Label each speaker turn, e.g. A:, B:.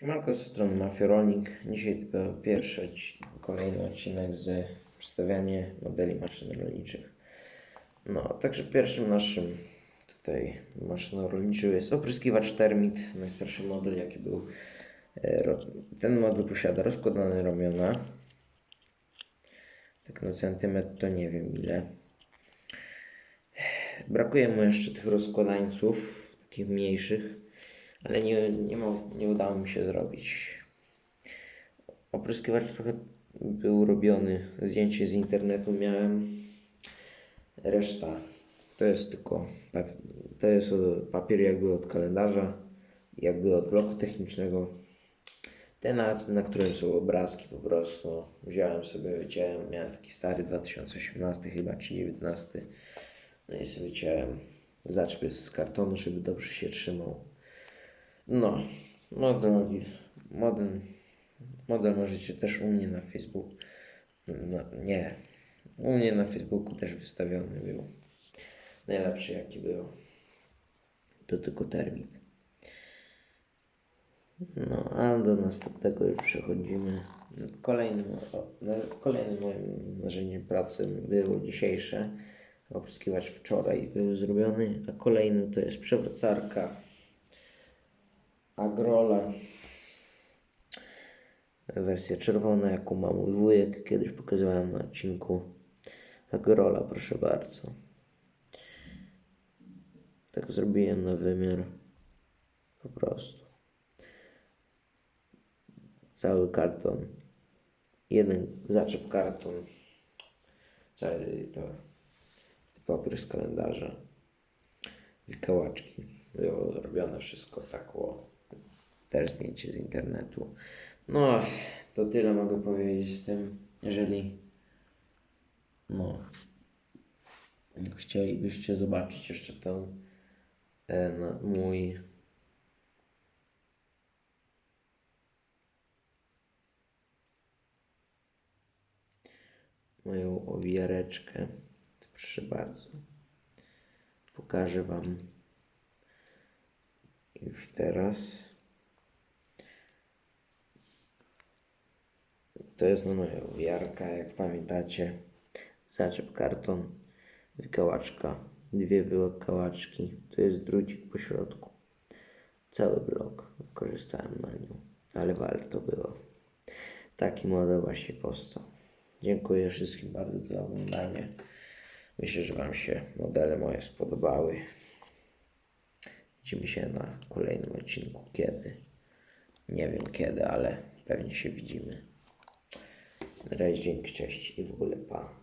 A: Siemanko, z strony Mafia Rolnik. Dzisiaj to pierwszy, odci- kolejny odcinek z przedstawiania modeli maszyn rolniczych. No, także pierwszym naszym tutaj maszyną rolniczą jest opryskiwacz Termit, najstarszy model jaki był. E, Ten model posiada rozkładane ramiona. Tak na centymetr to nie wiem ile. Brakuje mu jeszcze tych rozkładańców, takich mniejszych, ale nie, nie, nie udało mi się zrobić. Opryskiwacz trochę był robiony, zdjęcie z internetu miałem. Reszta to jest tylko pa- to jest papier jakby od kalendarza, jakby od bloku technicznego. Ten, na, na którym są obrazki po prostu. Wziąłem sobie, wyciąłem, miałem taki stary 2018 chyba, czy 19. No i sobie wyciąłem zaczpy z kartonu, żeby dobrze się trzymał. No, model, model, model możecie też u mnie na Facebooku. No, nie, u mnie na Facebooku też wystawiony był. Najlepszy jaki był. To tylko termit. No, a do następnego już przechodzimy. Kolejnym, no, kolejnym moim narzędziem pracy było dzisiejsze. Opryskiwacz wczoraj był zrobiony, a kolejny to jest przewracarka Agrola. Wersja czerwona, jaką ma mój wujek. Kiedyś pokazywałem na odcinku. Agrola, proszę bardzo. Tak zrobiłem na wymiar. Po prostu. Cały karton. Jeden zaczep karton. Cały to papier z kalendarza. Wikałaczki. Było zrobione wszystko tak o też zdjęcie z internetu. No, to tyle mogę powiedzieć z tym. Jeżeli no, chcielibyście zobaczyć jeszcze ten na, mój moją owijareczkę, to proszę bardzo. Pokażę Wam już teraz. To jest no moja owijarka, jak pamiętacie. Zaczep karton, wykałaczka, dwie wykałaczki. To jest drucik po środku. Cały blok wykorzystałem na nią, ale warto było. Taki model właśnie powstał. Dziękuję wszystkim bardzo za oglądanie. Myślę, że Wam się modele moje spodobały. Widzimy się na kolejnym odcinku. Kiedy? Nie wiem kiedy, ale pewnie się widzimy. Na razie dzięki, cześć i w ogóle pa.